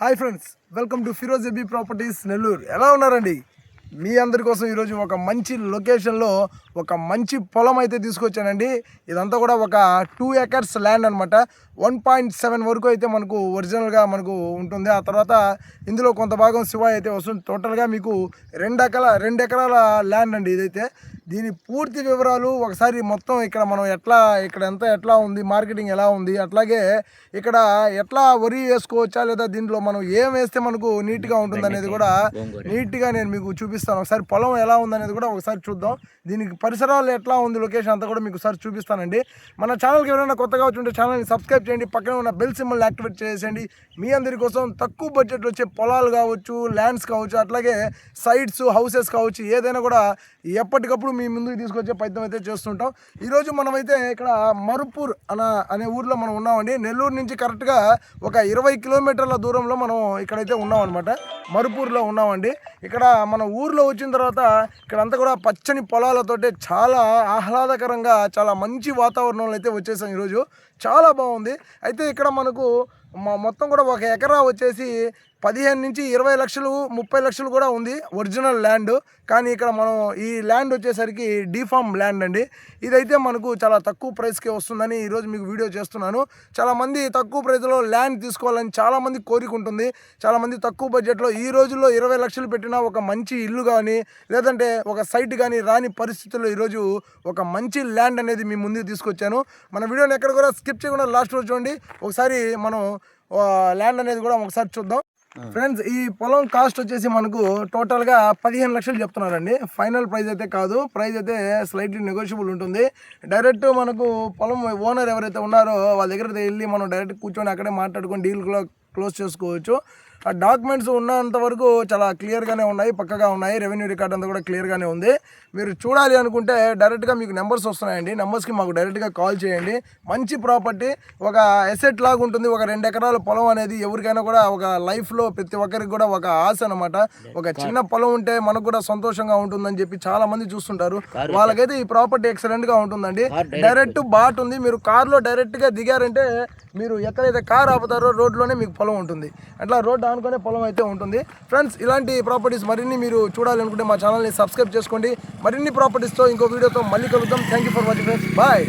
Hi friends welcome to Feroz AB properties Nellore. ఎలా ఉన్నారండి? మీ అందరి కోసం ఈరోజు ఒక మంచి లొకేషన్లో ఒక మంచి పొలం అయితే తీసుకొచ్చానండి. ఇదంతా కూడా ఒక టూ ఎకర్స్ ల్యాండ్ అనమాట వన్ పాయింట్ సెవెన్ వరకు అయితే మనకు ఒరిజినల్గా మనకు ఉంటుంది. ఆ తర్వాత ఇందులో కొంత భాగం శివ అయితే వస్తుంది. టోటల్గా మీకు రెండు ఎకరాల రెండు ఎకరాల ల్యాండ్ అండి ఇదైతే. దీని పూర్తి వివరాలు ఒకసారి మొత్తం ఇక్కడ మనం ఎట్లా ఇక్కడ ఎంత ఎట్లా ఉంది మార్కెటింగ్ ఎలా ఉంది అట్లాగే ఇక్కడ ఎట్లా వరి వేసుకోవచ్చా లేదా దీంట్లో మనం ఏం వేస్తే మనకు నీట్గా ఉంటుంది అనేది కూడా నీట్గా నేను మీకు చూపిస్తాను. ఒకసారి పొలం ఎలా ఉందనేది కూడా ఒకసారి చూద్దాం. దీనికి పరిసరాలు ఎట్లా ఉంది లొకేషన్ అంతా కూడా మీకు సార్ చూపిస్తానండి. మన ఛానల్కి ఎవరైనా కొత్తగా వచ్చి ఉంటే ఛానల్ని సబ్స్క్రైబ్ చేయండి. పక్కనే ఉన్న బెల్ సింబల్ యాక్టివేట్ చేసేయండి. మీ అందరి కోసం తక్కువ బడ్జెట్లో వచ్చే పొలాలు కావచ్చు ల్యాండ్స్ కావచ్చు అట్లాగే సైట్స్ హౌసెస్ కావచ్చు ఏదైనా కూడా ఎప్పటికప్పుడు మీ ముందుకు తీసుకొచ్చే ప్రయత్నం అయితే చేస్తుంటాం. ఈరోజు మనమైతే ఇక్కడ మరుపూర్ అన అనే ఊర్లో మనం ఉన్నామండి. నెల్లూరు నుంచి కరెక్ట్గా ఒక ఇరవై కిలోమీటర్ల దూరంలో మనం ఇక్కడైతే ఉన్నాం అనమాట మరుపూర్లో ఉన్నామండి. ఇక్కడ మన ఊర్లో వచ్చిన తర్వాత ఇక్కడంతా కూడా పచ్చని పొలాలతోటి చాలా ఆహ్లాదకరంగా చాలా మంచి వాతావరణంలో అయితే వచ్చేసాం ఈరోజు. చాలా బాగుంది. అయితే ఇక్కడ మనకు మా మొత్తం కూడా ఒక ఎకరా వచ్చేసి పదిహేను నుంచి ఇరవై లక్షలు ముప్పై లక్షలు కూడా ఉంది ఒరిజినల్ ల్యాండ్. కానీ ఇక్కడ మనం ఈ ల్యాండ్ వచ్చేసరికి డీఫామ్ ల్యాండ్ అండి. ఇదైతే మనకు చాలా తక్కువ ప్రైస్కే వస్తుందని ఈరోజు మీకు వీడియో చేస్తున్నాను. చాలామంది తక్కువ ప్రైస్లో ల్యాండ్ తీసుకోవాలని చాలామంది కోరిక ఉంటుంది. చాలామంది తక్కువ బడ్జెట్లో ఈ రోజుల్లో ఇరవై లక్షలు పెట్టిన ఒక మంచి ఇల్లు కానీ లేదంటే ఒక సైట్ కానీ రాని పరిస్థితుల్లో ఈరోజు ఒక మంచి ల్యాండ్ అనేది మీ ముందుకు తీసుకొచ్చాను. మన వీడియోని ఎక్కడ కూడా స్కిప్ చేయకుండా లాస్ట్ రోజు చూడండి. ఒకసారి మనం ల్యాండ్ అనేది కూడా ఒకసారి చూద్దాం. ఫ్రెండ్స్ ఈ పొలం కాస్ట్ వచ్చేసి మనకు టోటల్గా పదిహేను లక్షలు చెప్తున్నారండి. ఫైనల్ ప్రైస్ అయితే కాదు. ప్రైస్ అయితే స్లైట్లీ నెగోషియబుల్ ఉంటుంది. డైరెక్ట్ మనకు పొలం ఓనర్ ఎవరైతే ఉన్నారో వాళ్ళ దగ్గర వెళ్ళి మనం డైరెక్ట్ కూర్చొని అక్కడే మాట్లాడుకొని డీల్ క్లోజ్ చేసుకోవచ్చు. ఆ డాక్యుమెంట్స్ ఉన్నంత వరకు చాలా క్లియర్గానే ఉన్నాయి పక్కగా ఉన్నాయి రెవెన్యూ రికార్డ్ అంతా కూడా క్లియర్గానే ఉంది. మీరు చూడాలి అనుకుంటే డైరెక్ట్గా మీకు నెంబర్స్ వస్తున్నాయండి. నెంబర్స్కి మాకు డైరెక్ట్గా కాల్ చేయండి. మంచి ప్రాపర్టీ ఒక ఎసెట్ లాగా ఉంటుంది. ఒక రెండు ఎకరాల పొలం అనేది ఎవరికైనా కూడా ఒక లైఫ్లో ప్రతి ఒక్కరికి కూడా ఒక ఆశ అనమాట ఒక చిన్న పొలం ఉంటే మనకు కూడా సంతోషంగా ఉంటుందని చెప్పి చాలా మంది చూస్తుంటారు. వాళ్ళకైతే ఈ ప్రాపర్టీ ఎక్సలెంట్గా ఉంటుందండి. డైరెక్ట్ బాట్ ఉంది. మీరు కార్లో డైరెక్ట్గా దిగారంటే మీరు ఎక్కడైతే కార్ ఆపుతారో రోడ్లోనే మీకు పొలం ఉంటుంది. అట్లా రోడ్ ఆనుకునే పొలం అయితే ఉంటుంది. ఫ్రెండ్స్ ఇలాంటి ప్రాపర్టీస్ మరిన్ని మీరు చూడాలనుకుంటే మా ఛానల్ని సబ్స్క్రైబ్ చేసుకోండి. మరిన్ని ప్రాపర్టీస్తో ఇంకో వీడియోతో మళ్ళీ కలుగుతాం thank you for watching friends bye